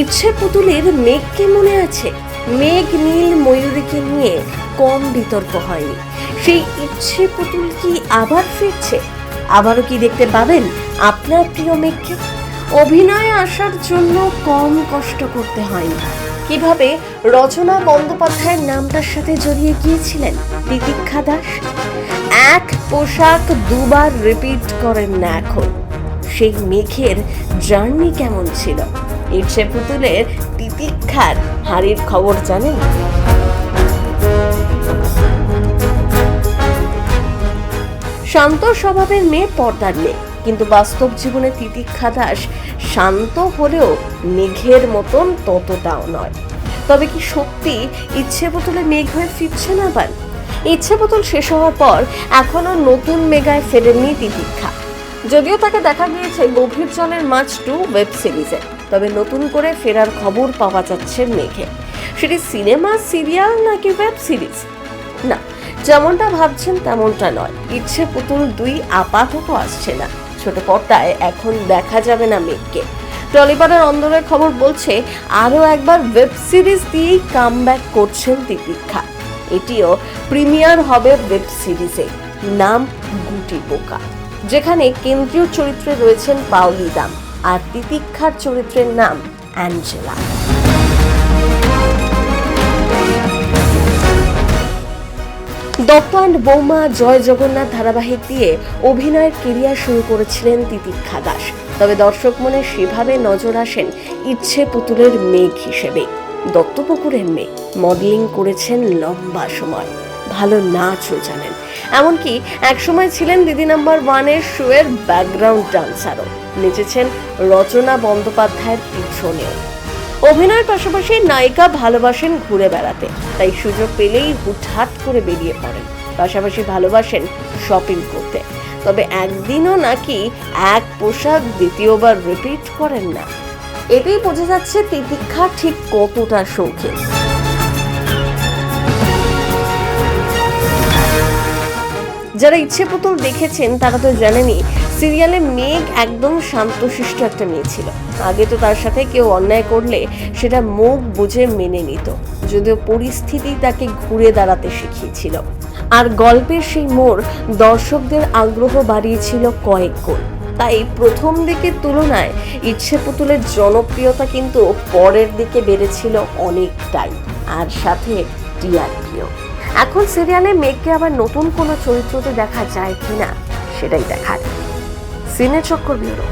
ইচ্ছে পুতুলের মেঘকে মনে আছে? মেঘ নীল ময়ূরীকে নিয়ে কম বিতর্ক হয়নি। সেই ইচ্ছে পুতুল কি আবার ফিরছে? আবারও কি দেখতে পাবেন আপনার প্রিয় মেঘকে? অভিনয়ে আসার জন্য কম কষ্ট করতে হয়নি। কীভাবে রচনা বন্দ্যোপাধ্যায়ের নামটার সাথে জড়িয়ে গিয়েছিলেন তিতিক্ষা দাস? এক পোশাক দুবার রিপিট করেন না এখন। সেই মেঘের জার্নি কেমন ছিল? ইচ্ছে পুতুলের তিতিক্ষার হাড়ির খবর জানেন? শান্ত স্বভাবের মেয়ে পর্দার মেয়ে, কিন্তু বাস্তব জীবনে তিতিক্ষা দাস শান্ত হলেও মেঘের মতন ততটাও নয়। তবে কি সত্যি ইচ্ছে বোতলে মেঘ হয়ে ফিরছে না আবার? ইচ্ছে বোতল শেষ হওয়ার পর এখনও নতুন মেগায় ফেরেননি তিতিক্ষা। যদিও তাকে দেখা গিয়েছে গভীর জলের মাছ টু ওয়েব সিরিজে। তবে নতুন করে ফেরার খবর পাওয়া যাচ্ছে মেঘে। সেটি সিনেমা, সিরিয়াল নাকি ওয়েব সিরিজ? না, যেমনটা ভাবছেন তেমনটা নয়। ইচ্ছে পুতুল দুই আপাতত আসছে না। ছোট পর্দায় এখন দেখা যাবে না মেঘকে। টলিপাড়ার অন্দরের খবর বলছে, আরও একবার ওয়েব সিরিজ দিয়েই কাম করছেন তিতিক্ষা এটিও প্রিমিয়ার হবে ওয়েব সিরিজে। নাম গুটি পোকা। যেখানে কেন্দ্রীয় চরিত্রে রয়েছেন পাওলি দাম। আর তিতিক্ষার চরিত্রের নাম অ্যাঞ্জেলা। দত্ত অ্যান্ড বৌমা জয় জগন্নাথ ধারাবাহিক দিয়ে অভিনয়ের কেরিয়ার শুরু করেছিলেন তিতিক্ষা দাস। তবে দর্শক মনে সেভাবে নজর আসেন ইচ্ছে পুতুলের মেঘ হিসেবে। দত্তপুকুরের মেয়ে মডেলিং করেছেন লম্বা সময়। ভালো নাচও জানেন। এমনকি একসময় ছিলেন দিদি নাম্বার ওয়ানের শোয়ের ব্যাকগ্রাউন্ড ডান্সারও। নেচেছেন রচনা বন্দ্যোপাধ্যায়ের পিছনেও। অভিনয়ের পাশাপাশি নায়িকা ভালোবাসেন ঘুরে বেড়াতে। তাই সুযোগ পেলেই হুটহাট করে বেরিয়ে পড়েন। পাশাপাশি ভালোবাসেন শপিং করতে। তবে একদিনও নাকি এক পোশাক দ্বিতীয়বার রিপিট করেন না। এতেই বোঝা যাচ্ছে তিতিক্ষা ঠিক কতটা শৌখিন। যারা ইচ্ছে পুতুল দেখেছেন, তারা তো জানেনই, সিরিয়ালে মেঘ একদম শান্তশিষ্ট একটা মেয়ে ছিল। আগে তো তার সাথে কেউ অন্যায় করলে সেটা মুখ বুঝে মেনে নিত, যদিও পরিস্থিতি তাকে ঘুরে দাঁড়াতে শিখিয়েছিল। আর গল্পের সেই মোড় দর্শকদের আগ্রহ বাড়িয়েছিল কয়েক গুণ। তাই প্রথম দিকের তুলনায় ইচ্ছে পুতুলের জনপ্রিয়তা কিন্তু পরের দিকে বেড়েছিল অনেকটাই, আর সাথে টিআরপিও। এখন সিরিয়ালে মেঘকে আবার নতুন কোনো চরিত্রতে দেখা যায় কিনা, সেটাই দেখার। সিনে চক্কর ব্যুরো।